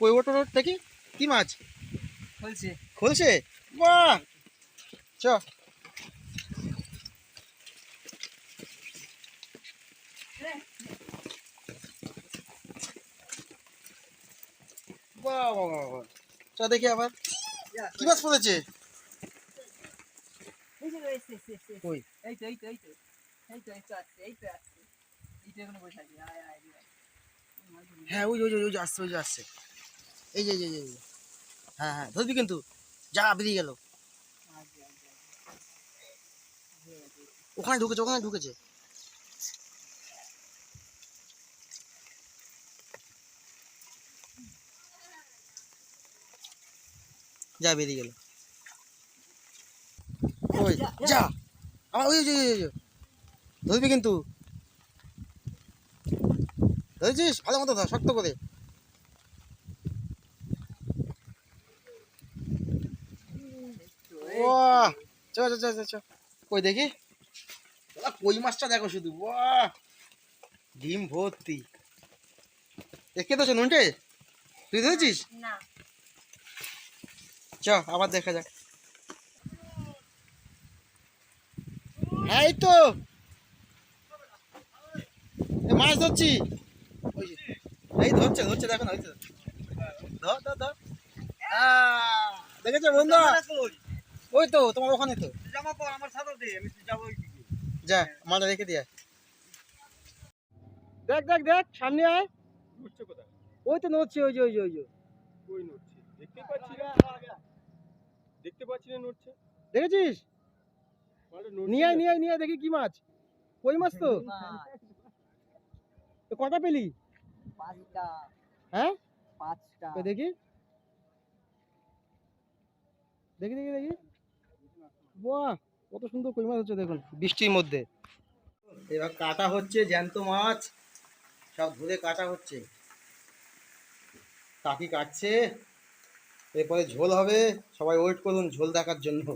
কই ওটো দেখি কি মাছ? বলছে খুলছে? বাহ! চ। দেখি আবার। কি মাছ পড়েছে? কই? এই তো এই তো এই তো। এই তো এই তো আসছে এই তো আসছে এই এখানে বসে আছে আয় আয় আয়। হ্যাঁ ওই ওই ওই, আসছে ওই আসছে। এই যে এই। হ্যাঁ হ্যাঁ ধরবি কিন্তু। যা বেরিয়ে গেল। ওখানে ঢুকেছে ওখানে ঢুকেছে। যা বেরিয়ে গেল। ওই যা আমার ওই। ধরবি কিন্তু। ধরেছিস? ভালো মতো ধর শক্ত করে। বাহ চ চ চ চ, চ কই দেখি? কই মাছটা দেখো শুধু বাহ! ডিম ভর্তি। দেখে তো নুনটে? তুই ধরেছিস? না। চ আবার দেখা যাক। হ্যাঁ এই তো। মাছ ধরছি। এই ধরছে ধরছে দেখো না তো ধর ধর ধর। আহ, দেখেছ বন্ধু? ওই তো তোমার ওখানে তো। জামা পর আমার সাথে দে আমি যাব ওইদিকে। যা মালটা রেখে দিয়ে। দেখ দেখ দেখ সামনে আয়। উঠছে কোথায়? ওই তো নড়ছে ওই যে ওই যে ওই যে। কই নড়ছে। দেখতে পাচ্ছি না। দেখতে পাচ্ছি না নড়ছে। দেখেছিস? নিয়ে আয় না। নিয়ে আয় নিয়ে দেখি কি মাছ। কই মাছ তো? তো কটা পেলি? পাঁচটা। হ্যাঁ? পাঁচটা। তো দেখি। দেখি দেখি দেখি। বাহ, কত সুন্দর কই মাছ হচ্ছে দেখুন, বৃষ্টির মধ্যে। এবার কাটা হচ্ছে জ্যান্ত মাছ, সব ধরে কাটা হচ্ছে। কাকি কাটছে, এরপরে ঝোল হবে, সবাই ওয়েট করুন ঝোল দেখার জন্য।